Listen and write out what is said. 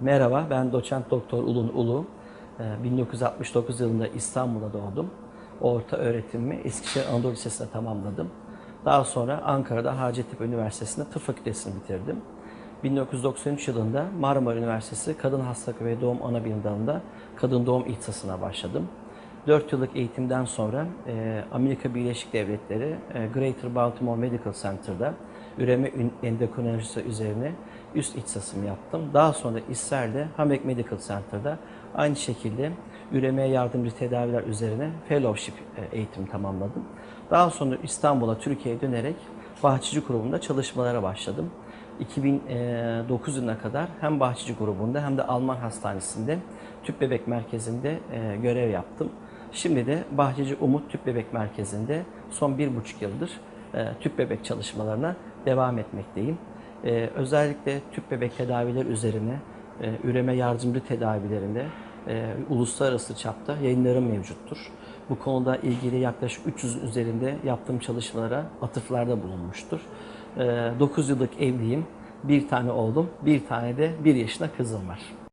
Merhaba, ben doçent doktor Ulun Ulu. Ee, 1969 yılında İstanbul'da doğdum. Orta öğretimimi Eskişehir Anadolu Lisesi'nde tamamladım. Daha sonra Ankara'da Hacettepe Üniversitesi'nde tıp fakültesini bitirdim. 1993 yılında Marmara Üniversitesi Kadın Hastalık ve Doğum Anabilim Dalı'nda kadın doğum ihtisasına başladım. 4 yıllık eğitimden sonra e, Amerika Birleşik Devletleri e, Greater Baltimore Medical Center'da üreme endokrinolojisi üzerine üst ihtisasımı yaptım. Daha sonra İsrail'de Hamek Medical Center'da aynı şekilde üremeye yardımcı tedaviler üzerine fellowship e, eğitimi tamamladım. Daha sonra İstanbul'a, Türkiye'ye dönerek Bahçıcı grubunda çalışmalara başladım. 2009 yılına kadar hem Bahçıcı grubunda hem de Alman Hastanesi'nde tüp bebek merkezinde e, görev yaptım. Şimdi de Bahçeci Umut Tüp Bebek Merkezi'nde son bir buçuk yıldır e, tüp bebek çalışmalarına devam etmekteyim. E, özellikle tüp bebek tedaviler üzerine e, üreme yardımcı tedavilerinde e, uluslararası çapta yayınlarım mevcuttur. Bu konuda ilgili yaklaşık 300 üzerinde yaptığım çalışmalara atıflarda bulunmuştur. 9 yıllık evliyim, bir tane oğlum, bir tane de 1 yaşında kızım var.